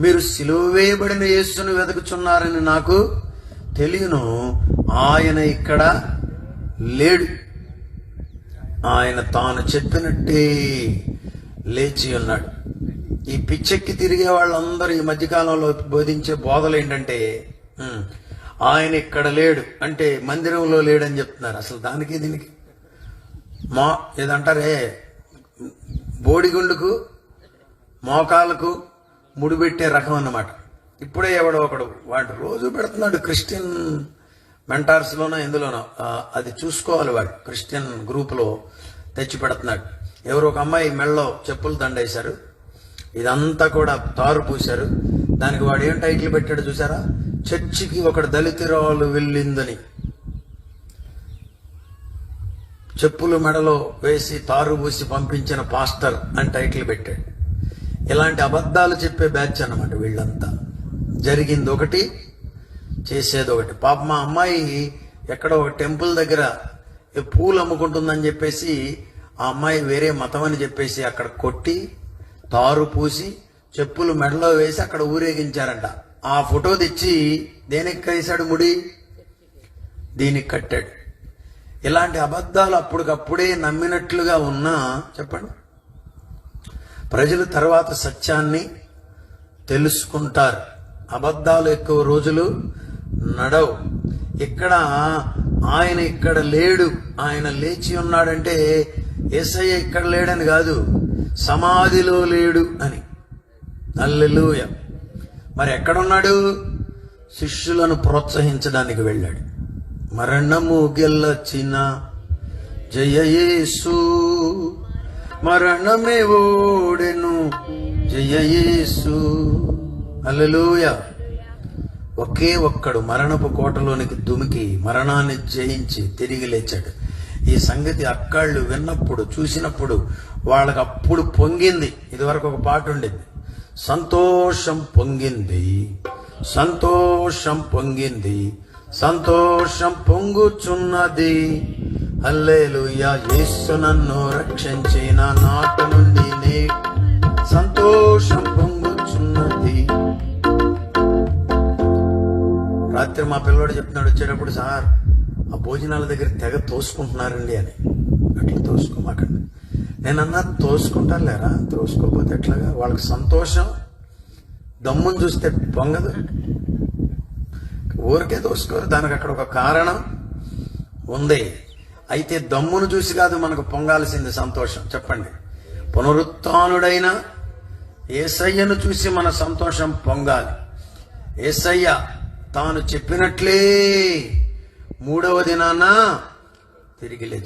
మీరు సిలువ వేయబడిన యేసును వెతుకుచున్నారని నాకు తెలియను. ఆయన ఇక్కడ లేడు. ఆయన తాను చెప్పినట్టే లేచి ఉన్నాడు. ఈ పిచ్చెక్కి తిరిగే వాళ్ళందరూ ఈ మధ్యకాలంలో బోధించే బోధలు ఏంటంటే ఆయన ఇక్కడ లేడు. అంటే మందిరంలో లేడని చెప్తున్నారు. అసలు దానికి దీనికి మా ఏదంటారే బోడిగుండుకు మోకాలకు ముడిపెట్టే రకం అన్నమాట. ఇప్పుడే ఎవడో ఒకడు వాడు రోజు పెడుతున్నాడు క్రిస్టియన్ మెంటార్స్లోనో ఎందులోనో. అది చూసుకోవాలి వాడు. క్రిస్టియన్ గ్రూపులో తెచ్చి పెడుతున్నాడు. ఎవరో ఒక అమ్మాయి మెళ్ళలో చెప్పులు దండేశారు. ఇదంతా కూడా తారు పూశారు. దానికి వాడు ఏం టైటిల్ పెట్టాడు చూసారా చర్చికి ఒకడు దళితురాలు వెళ్ళిందని. చెప్పులు మెడలో వేసి తారు పూసి పంపించిన పాస్టర్ అని టైటిల్ పెట్టాడు. ఇలాంటి అబద్ధాలు చెప్పే బ్యాచ్ అనమాట వీళ్ళంతా. జరిగింది ఒకటి చేసేది ఒకటి. పాప మా అమ్మాయి ఎక్కడో ఒక టెంపుల్ దగ్గర పూలు అమ్ముకుంటుందని చెప్పేసి ఆ అమ్మాయి వేరే మతం అని చెప్పేసి అక్కడ కొట్టి తారు పూసి చెప్పులు మెడలో వేసి అక్కడ ఊరేగించారంట. ఆ ఫోటో తెచ్చి దేనికి వేశాడు ముడి? దీనికి కట్టాడు. ఇలాంటి అబద్ధాలు అప్పటికప్పుడే నమ్మినట్లుగా ఉన్నా చెప్పండి. ప్రజలు తర్వాత సత్యాన్ని తెలుసుకుంటారు. అబద్ధాలు ఎక్కువ రోజులు నడవు. ఇక్కడ ఆయన ఇక్కడ లేడు ఆయన లేచి ఉన్నాడంటే ఏసయ్య ఇక్కడ లేడని కాదు సమాధిలో లేడు అని. అల్లెలూయ మరి ఎక్కడున్నాడు? శిష్యులను ప్రోత్సహించడానికి వెళ్ళాడు. మరణము గెల్లచిన జయయేసు మరణమే ఓడెను. జయయేసు అల్లలోయ ఒకే ఒక్కడు మరణపు కోటలోనికి దుమికి మరణాన్ని జయించి తిరిగి లేచాడు. ఈ సంగతి అక్కాళ్ళు విన్నప్పుడు చూసినప్పుడు వాళ్ళకి అప్పుడు పొంగింది. ఇదివరకు ఒక పాట ఉండేది. సంతోషం పొంగింది. సంతోషం పొంగింది. సంతోషం పొంగుచున్నది. హల్లెలూయా యేసు నన్ను రక్షించిన నాట నుండి నే సంతోషం పొంగుచున్నది రాత్రి మా పిల్లోడు చెప్తున్నాడు వచ్చేటప్పుడు సార్ ఆ భోజనాల దగ్గర తెగ తోసుకుంటున్నారండి అని. అట్లా తోసుకోమాకండి. నేను అన్నా తోసుకుంటారు లేరా తోసుకోకపోతే ఎట్లాగా? వాళ్ళకి సంతోషం దమ్మును చూస్తే పొంగదు. ఊరికే తోసుకోరు. దానికి అక్కడ ఒక కారణం ఉంది. అయితే దమ్మును చూసి కాదు మనకు పొంగాల్సింది సంతోషం. చెప్పండి. పునరుత్డైన ఏసయ్యను చూసి మన సంతోషం పొంగాలి. ఏసయ్య తాను చెప్పినట్లే మూడవ దినాన తిరిగి లేచి